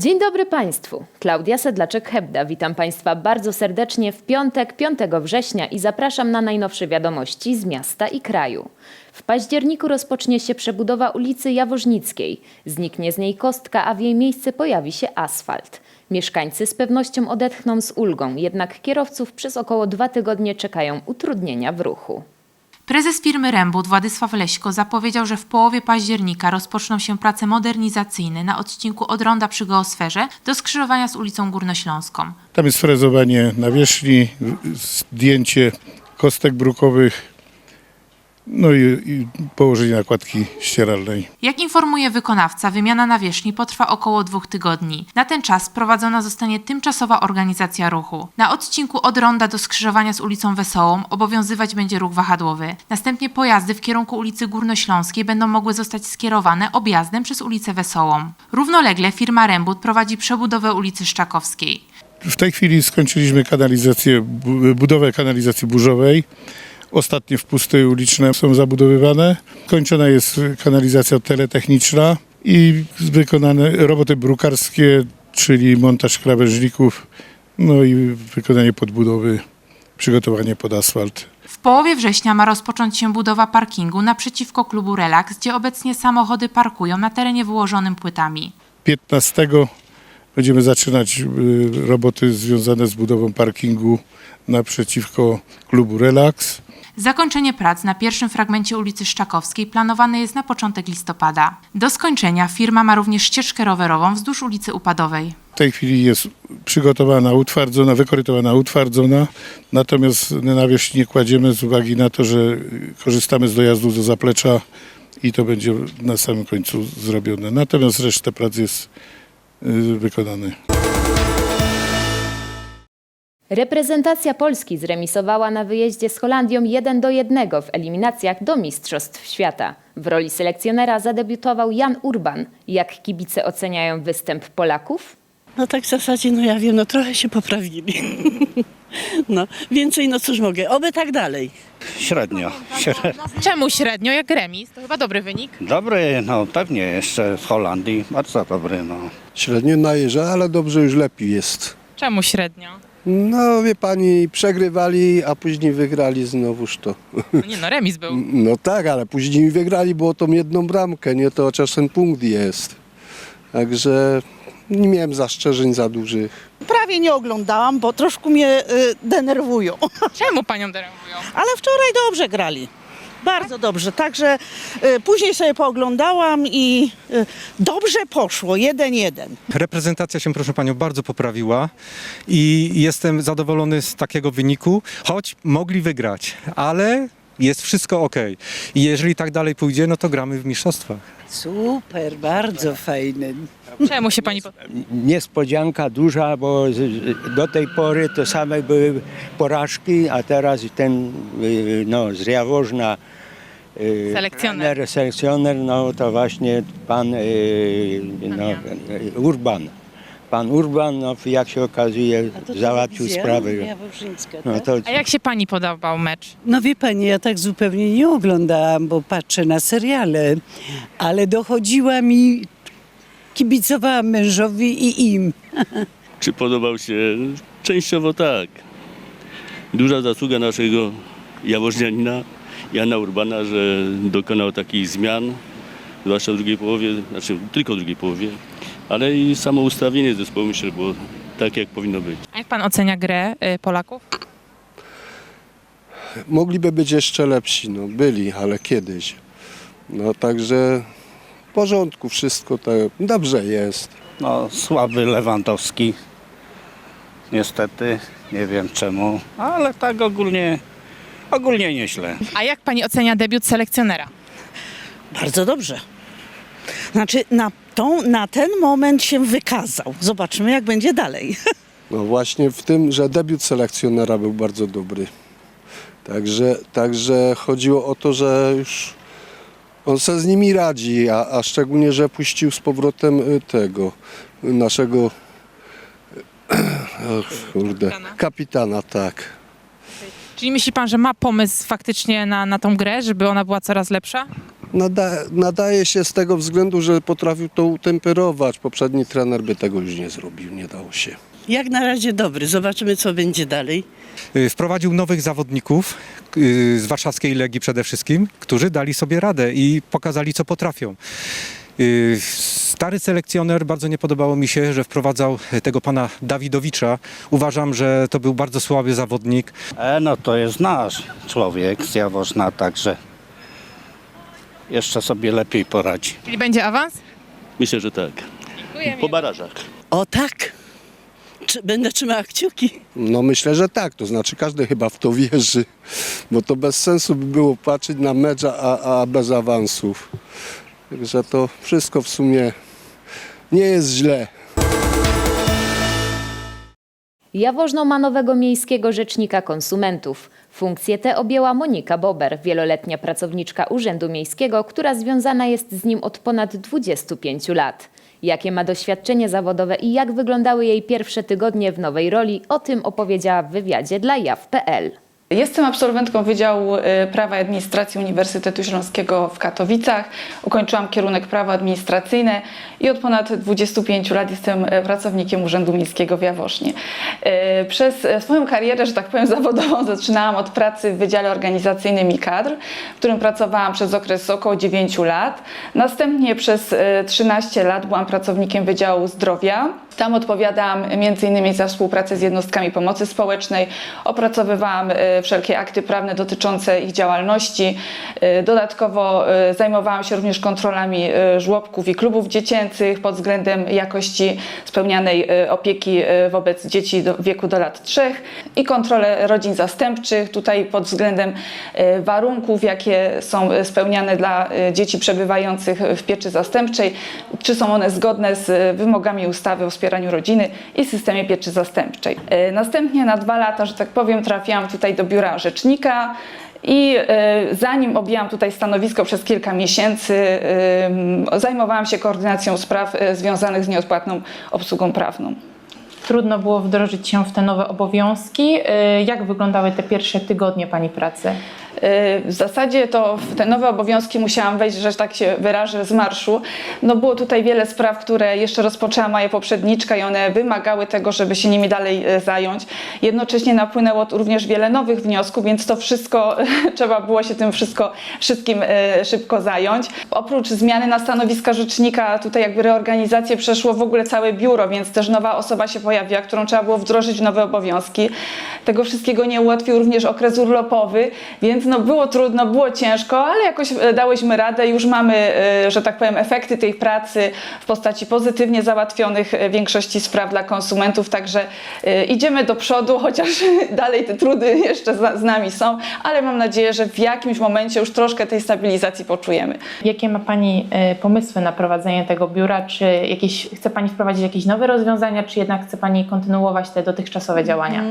Dzień dobry Państwu. Klaudia Sedlaczek-Hebda. Witam Państwa bardzo serdecznie w piątek, 5 września i zapraszam na najnowsze wiadomości z miasta i kraju. W październiku rozpocznie się przebudowa ulicy Jaworznickiej. Zniknie z niej kostka, a w jej miejsce pojawi się asfalt. Mieszkańcy z pewnością odetchną z ulgą, jednak kierowców przez około dwa tygodnie czekają utrudnienia w ruchu. Prezes firmy Rembut Władysław Leśko zapowiedział, że w połowie października rozpoczną się prace modernizacyjne na odcinku od ronda przy geosferze do skrzyżowania z ulicą Górnośląską. Tam jest frezowanie nawierzchni, zdjęcie kostek brukowych, no i, i położenie nakładki ścieralnej. Jak informuje wykonawca, wymiana nawierzchni potrwa około dwóch tygodni. Na ten czas prowadzona zostanie tymczasowa organizacja ruchu. Na odcinku od ronda do skrzyżowania z ulicą Wesołą obowiązywać będzie ruch wahadłowy. Następnie pojazdy w kierunku ulicy Górnośląskiej będą mogły zostać skierowane objazdem przez ulicę Wesołą. Równolegle firma Rembut prowadzi przebudowę ulicy Szczakowskiej. W tej chwili skończyliśmy kanalizację, bu- budowę kanalizacji burzowej. Ostatnie wpusty uliczne są zabudowywane. Kończona jest kanalizacja teletechniczna i wykonane roboty brukarskie, czyli montaż krawężników, no i wykonanie podbudowy, przygotowanie pod asfalt. W połowie września ma rozpocząć się budowa parkingu naprzeciwko klubu Relax, gdzie obecnie samochody parkują na terenie wyłożonym płytami. 15 będziemy zaczynać y, roboty związane z budową parkingu naprzeciwko klubu Relax. Zakończenie prac na pierwszym fragmencie ulicy Szczakowskiej planowane jest na początek listopada. Do skończenia firma ma również ścieżkę rowerową wzdłuż ulicy Upadowej. W tej chwili jest przygotowana, utwardzona, wykorytowana, utwardzona, natomiast na wierzch nie kładziemy z uwagi na to, że korzystamy z dojazdu do zaplecza i to będzie na samym końcu zrobione. Natomiast resztę prac jest wykonany. Reprezentacja Polski zremisowała na wyjeździe z Holandią 1 do 1 w eliminacjach do Mistrzostw Świata. W roli selekcjonera zadebiutował Jan Urban. Jak kibice oceniają występ Polaków? No tak w zasadzie, no ja wiem, no trochę się poprawili. No, więcej, no cóż mogę, oby tak dalej. Średnio. Śre- Czemu średnio, jak remis? To chyba dobry wynik. Dobry, no pewnie jeszcze z Holandii, bardzo dobry, no. Średnio najeżdża, ale dobrze już lepiej jest. Czemu średnio? No wie pani, przegrywali, a później wygrali znowuż to. No nie no, remis był. No tak, ale później wygrali, było tą jedną bramkę, nie to czasem punkt jest. Także nie miałem zastrzeżeń za dużych. Prawie nie oglądałam, bo troszkę mnie y, denerwują. Czemu panią denerwują? Ale wczoraj dobrze grali. Bardzo dobrze. Także y, później sobie pooglądałam i y, dobrze poszło. Jeden jeden. Reprezentacja się, proszę panią, bardzo poprawiła i jestem zadowolony z takiego wyniku, choć mogli wygrać, ale jest wszystko ok. I jeżeli tak dalej pójdzie, no to gramy w mistrzostwach. Super, bardzo fajny. Czemu się pani... po- niespodzianka duża, bo z- do tej pory to same były porażki, a teraz ten y, no, z Jaworzna y, Selekcjoner. trener, selekcjoner, no to właśnie pan y, no, y, Urban. Pan Urban, no, jak się okazuje, załatwił sprawę. No, to, A jak się pani podobał mecz? No wie pani, ja tak zupełnie nie oglądałam, bo patrzę na seriale, ale dochodziła mi, kibicowałam mężowi i im. Czy podobał się? Częściowo tak. Duża zasługa naszego jaworznianina Jana Urbana, że dokonał takich zmian, zwłaszcza w drugiej połowie, znaczy tylko w drugiej połowie, ale i samo ustawienie zespołu myślę, że było tak, jak powinno być. A jak pan ocenia grę y, Polaków? Mogliby być jeszcze lepsi, no byli, ale kiedyś. No także w porządku wszystko, tak dobrze jest. no słaby Lewandowski, niestety, nie wiem czemu, ale tak ogólnie, ogólnie nieźle. A jak pani ocenia debiut selekcjonera? Bardzo dobrze. Znaczy na, tą, na ten moment się wykazał. Zobaczymy jak będzie dalej. No właśnie w tym, że debiut selekcjonera był bardzo dobry. Także, także chodziło o to, że już on se z nimi radzi, a, a szczególnie, że puścił z powrotem y, tego y, naszego och, kurde, Kapitana? kapitana, tak. Czyli myśli pan, że ma pomysł faktycznie na, na tą grę, żeby ona była coraz lepsza? Nada, nadaje się z tego względu, że potrafił to utemperować. Poprzedni trener by tego już nie zrobił, nie dało się. Jak na razie dobry, zobaczymy co będzie dalej. Y, Wprowadził nowych zawodników y, z warszawskiej Legii przede wszystkim, którzy dali sobie radę i pokazali, co potrafią. Y, Stary selekcjoner, bardzo nie podobało mi się, że wprowadzał tego pana Dawidowicza. Uważam, że to był bardzo słaby zawodnik. E, no to jest nasz człowiek z Jaworzna, także jeszcze sobie lepiej poradzi. Czyli będzie awans? Myślę, że tak. Po barażach. O tak, Czy, będę trzymała kciuki. No myślę, że tak, to znaczy każdy chyba w to wierzy, bo to bez sensu by było patrzeć na mecz, a, a bez awansów. Także to wszystko w sumie nie jest źle. Jaworzno ma nowego miejskiego rzecznika konsumentów. Funkcję tę objęła Monika Bober, wieloletnia pracowniczka Urzędu Miejskiego, która związana jest z nim od ponad 25 lat. Jakie ma doświadczenie zawodowe i jak wyglądały jej pierwsze tygodnie w nowej roli, o tym opowiedziała w wywiadzie dla jaw.pl. Jestem absolwentką Wydziału y, Prawa i Administracji Uniwersytetu Śląskiego w Katowicach. Ukończyłam kierunek prawo administracyjne i od ponad 25 lat jestem y, pracownikiem Urzędu Miejskiego w Jaworznie. Y, Przez swoją karierę, że tak powiem, zawodową zaczynałam od pracy w Wydziale Organizacyjnym i Kadr, w którym pracowałam przez okres około 9 lat. Następnie przez y, 13 lat byłam pracownikiem Wydziału Zdrowia. Tam odpowiadałam m.in. za współpracę z jednostkami pomocy społecznej, opracowywałam wszelkie akty prawne dotyczące ich działalności. E, Dodatkowo e, zajmowałam się również kontrolami e, żłobków i klubów dziecięcych pod względem jakości spełnianej opieki wobec dzieci w wieku do lat 3 i kontrolę rodzin zastępczych, tutaj pod względem warunków, jakie są spełniane dla dzieci przebywających w pieczy zastępczej, czy są one zgodne z wymogami ustawy o wspieraniu rodziny i systemie pieczy zastępczej. Następnie na dwa lata, że tak powiem, trafiłam tutaj do biura rzecznika. I e, zanim objęłam tutaj stanowisko przez kilka miesięcy, e, zajmowałam się koordynacją spraw e, związanych z nieodpłatną obsługą prawną. Trudno było wdrożyć się w te nowe obowiązki. Jak wyglądały te pierwsze tygodnie Pani pracy? Y, W zasadzie to w te nowe obowiązki musiałam wejść, że tak się wyrażę, z marszu. No było tutaj wiele spraw, które jeszcze rozpoczęła moja poprzedniczka i one wymagały tego, żeby się nimi dalej e, zająć. Jednocześnie napłynęło również wiele nowych wniosków, więc to wszystko, trzeba było się tym wszystko, wszystkim e, szybko zająć. Oprócz zmiany na stanowiska rzecznika, tutaj jakby reorganizację przeszło w ogóle całe biuro, więc też nowa osoba się pojawiła, którą trzeba było wdrożyć w nowe obowiązki. Tego wszystkiego nie ułatwił również okres urlopowy, więc no było trudno, było ciężko, ale jakoś e, dałyśmy radę. Już mamy, e, że tak powiem, efekty tej pracy w postaci pozytywnie załatwionych e, większości spraw dla konsumentów, także idziemy do przodu, chociaż dalej te trudy jeszcze z nami są, ale mam nadzieję, że w jakimś momencie już troszkę tej stabilizacji poczujemy. Jakie ma Pani pomysły na prowadzenie tego biura? Czy jakieś, chce Pani wprowadzić jakieś nowe rozwiązania, czy jednak chce Pani kontynuować te dotychczasowe działania?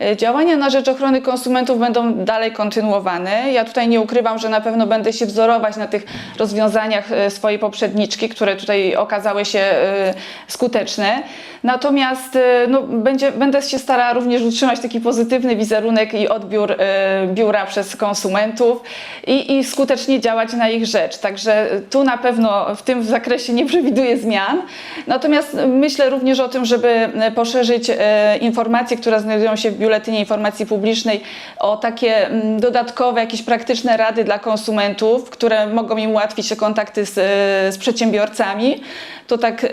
E, Działania na rzecz ochrony konsumentów będą dalej kontynuowane. Ja tutaj nie ukrywam, że na pewno będę się wzorować na tych rozwiązaniach e, swojej poprzedniczki, które tutaj okazały się e, skuteczne. Natomiast e, no, będzie, będę się starała również utrzymać taki pozytywny wizerunek i odbiór biura przez konsumentów i, i skutecznie działać na ich rzecz. Także tu na pewno w tym zakresie nie przewiduję zmian. Natomiast myślę również o tym, żeby poszerzyć informacje, które znajdują się w Biuletynie Informacji Publicznej o takie mm, dodatkowe, jakieś praktyczne rady dla konsumentów, które mogą im ułatwić kontakty z, e, z przedsiębiorcami. To tak, e,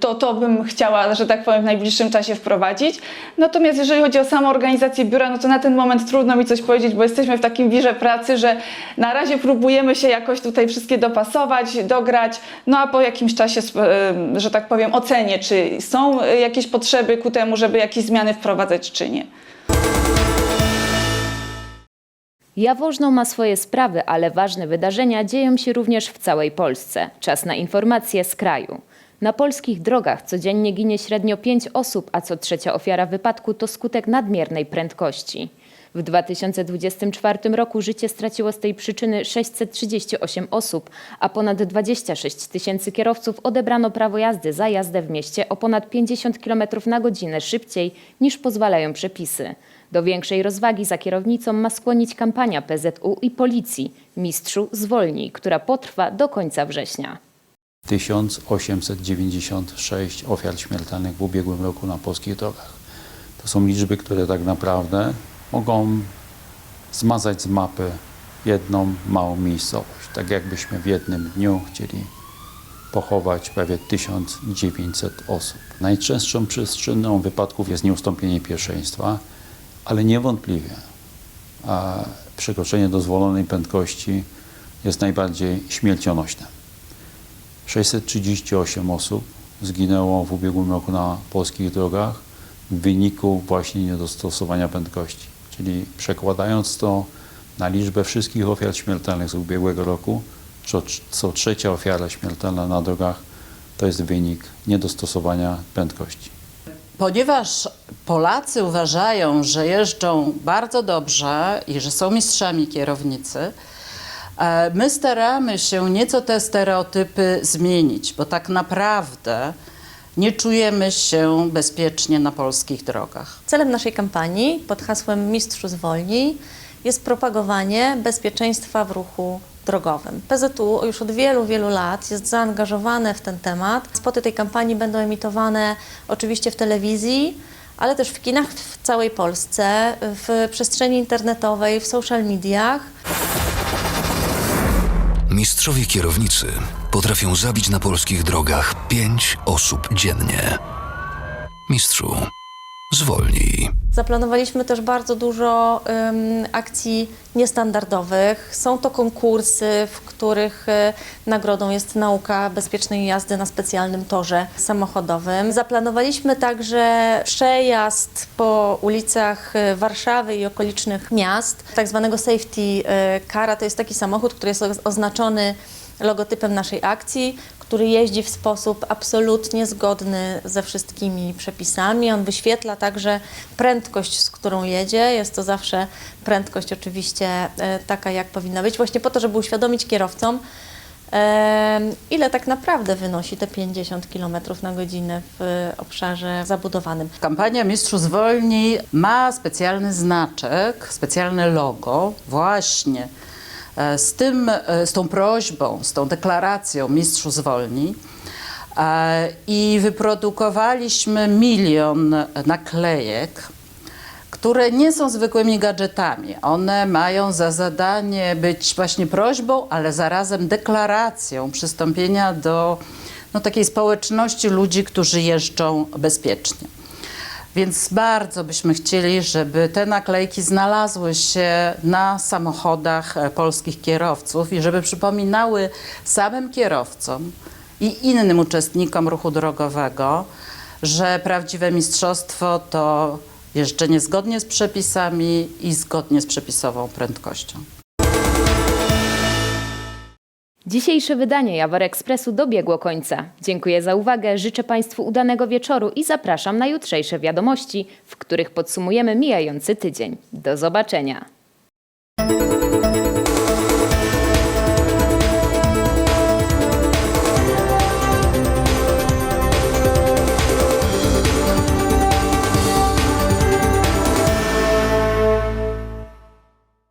to, to bym chciała, że tak powiem, w najbliższym czasie wprowadzić. Natomiast jeżeli chodzi o samą organizację biura, no to na ten moment trudno mi coś powiedzieć, bo jesteśmy w takim wirze pracy, że na razie próbujemy się jakoś tutaj wszystkie dopasować, dograć, no a po jakimś czasie, e, że tak powiem, ocenię, czy są jakieś potrzeby ku temu, żeby jakieś zmiany wprowadzać, czy nie. Jaworzno ma swoje sprawy, ale ważne wydarzenia dzieją się również w całej Polsce. Czas na informacje z kraju. Na polskich drogach codziennie ginie średnio 5 osób, a co trzecia ofiara wypadku to skutek nadmiernej prędkości. W 2024 roku życie straciło z tej przyczyny 638 osób, a ponad 26 tysięcy kierowców odebrano prawo jazdy za jazdę w mieście o ponad 50 km na godzinę szybciej niż pozwalają przepisy. Do większej rozwagi za kierownicą ma skłonić kampania PZU i policji Mistrzu Zwolnij, która potrwa do końca września. 1896 ofiar śmiertelnych w ubiegłym roku na polskich drogach. To są liczby, które tak naprawdę mogą zmazać z mapy jedną małą miejscowość. Tak jakbyśmy w jednym dniu chcieli pochować prawie 1900 osób. Najczęstszą przyczyną wypadków jest nieustąpienie pierwszeństwa, ale niewątpliwie a przekroczenie dozwolonej prędkości jest najbardziej śmiercionośne. 638 osób zginęło w ubiegłym roku na polskich drogach w wyniku właśnie niedostosowania prędkości. Czyli przekładając to na liczbę wszystkich ofiar śmiertelnych z ubiegłego roku, co, co trzecia ofiara śmiertelna na drogach to jest wynik niedostosowania prędkości. Ponieważ Polacy uważają, że jeżdżą bardzo dobrze i że są mistrzami kierownicy, e, my staramy się nieco te stereotypy zmienić, bo tak naprawdę nie czujemy się bezpiecznie na polskich drogach. Celem naszej kampanii pod hasłem Mistrzu Zwolnij jest propagowanie bezpieczeństwa w ruchu drogowym. PZU już od wielu, wielu lat jest zaangażowane w ten temat. Spoty tej kampanii będą emitowane oczywiście w telewizji, ale też w kinach w całej Polsce, w przestrzeni internetowej, w social mediach. Mistrzowie kierownicy potrafią zabić na polskich drogach pięć osób dziennie. Mistrzu, zwolnij. Zaplanowaliśmy też bardzo dużo akcji niestandardowych. Są to konkursy, w których y, nagrodą jest nauka bezpiecznej jazdy na specjalnym torze samochodowym. Zaplanowaliśmy także przejazd po ulicach y, Warszawy i okolicznych miast, tak zwanego safety y, cara. To jest taki samochód, który jest oznaczony logotypem naszej akcji, który jeździ w sposób absolutnie zgodny ze wszystkimi przepisami. On wyświetla także prędkość, z którą jedzie. Jest to zawsze prędkość oczywiście e, taka, jak powinna być, właśnie po to, żeby uświadomić kierowcom, e, ile tak naprawdę wynosi te 50 km na godzinę w obszarze zabudowanym. Kampania Mistrzu Zwolnij ma specjalny znaczek, specjalne logo właśnie e, z, tym, e, z tą prośbą, z tą deklaracją Mistrzu Zwolnij. E, I wyprodukowaliśmy milion naklejek, które nie są zwykłymi gadżetami. One mają za zadanie być właśnie prośbą, ale zarazem deklaracją przystąpienia do no, takiej społeczności ludzi, którzy jeżdżą bezpiecznie. Więc bardzo byśmy chcieli, żeby te naklejki znalazły się na samochodach e, polskich kierowców i żeby przypominały samym kierowcom i innym uczestnikom ruchu drogowego, że prawdziwe mistrzostwo to jeżdżenie zgodnie z przepisami i zgodnie z przepisową prędkością. Dzisiejsze wydanie Jawor Ekspresu dobiegło końca. Dziękuję za uwagę, życzę Państwu udanego wieczoru i zapraszam na jutrzejsze wiadomości, w których podsumujemy mijający tydzień. Do zobaczenia.